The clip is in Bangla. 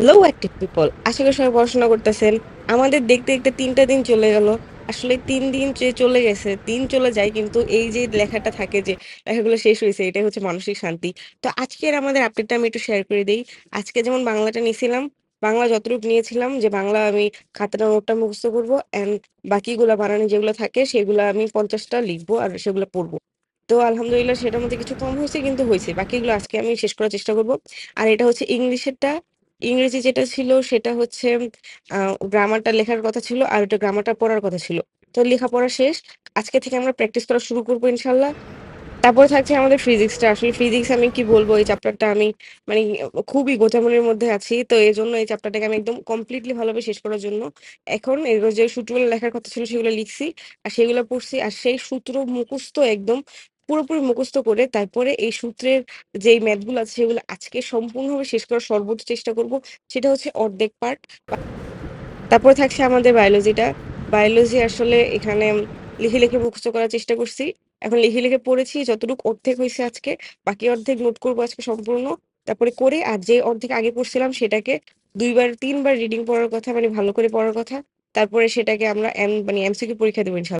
লো অ্যাক্টিভ পিপল আশা করি সবাই পড়াশোনা করতেছেন আমাদের দেখতে দেখতে তিনটা দিন চলে গেল, আসলে তিন দিন যে চলে গেছে দিন চলে যায় কিন্তু এই যে লেখাটা থাকে যে লেখাগুলো শেষ হয়েছে, এটাই হচ্ছে মানসিক শান্তি। তো আজকের আমাদের আপডেটটা আমি একটু শেয়ার করে দিই। আজকে যেমন বাংলাটা নিয়েছিলাম, বাংলা যতটুকু নিয়েছিলাম যে বাংলা আমি খাতাটা নোটটা মুখস্থ করব অ্যান্ড বাকিগুলা বানানো যেগুলো থাকে সেগুলো আমি পঞ্চাশটা লিখব আর সেগুলো পড়ব। তো আলহামদুলিল্লাহ সেটার মধ্যে কিছু কম হয়েছে কিন্তু হয়েছে, বাকিগুলো আজকে আমি শেষ করার চেষ্টা করব। আর এটা হচ্ছে ইংলিশেরটা ইংরেজি যেটা ছিল সেটা হচ্ছে গ্রামারটা লেখার কথা ছিল আর ওটা গ্রামারটা পড়ার কথা ছিল। তো লেখাপড়া শেষ। আজকে থেকে আমরা প্র্যাকটিস করা শুরু করব ইনশাল্লাহ। তারপরে থাকছে আমাদের ফিজিক্সটা আসলে ফিজিক্স আমি কি বলব? এই চ্যাপ্টারটা আমি মানে খুবই গোঁজামিলের মধ্যে আছি। তো এই জন্য এই চ্যাপ্টারটাকে আমি একদম কমপ্লিটলি ভালোভাবে শেষ করার জন্য এখন এগুলো যে সূত্রগুলো লেখার কথা ছিল সেগুলো লিখছি আর সেগুলো পড়ছি আর সেই সূত্র মুখস্থ একদম পুরোপুরি মুখস্থ করে তারপরে এই সূত্রের যেই ম্যাথগুলো আছে সেগুলো আজকে সম্পূর্ণভাবে শেষ করার সর্বোচ্চ চেষ্টা করব, সেটা হচ্ছে অর্ধেক পার্ট তারপরে থাকছে আমাদের বায়োলজিটা বায়োলজি আসলে এখানে লিখে লিখে মুখস্থ করার চেষ্টা করছি। এখন লিখে লিখে পড়েছি, যতটুকু অর্ধেক হয়েছে আজকে, বাকি অর্ধেক নোট করব আজকে সম্পূর্ণ। তারপরে করে আর যে অর্ধেক আগে পড়ছিলাম সেটাকে দুইবার, তিনবার রিডিং পড়ার কথা মানে ভালো করে পড়ার কথা, তারপরে সেটাকে আমরা এম মানে এমসিকিউ পরীক্ষা দেবো ইনশাল্লাহ।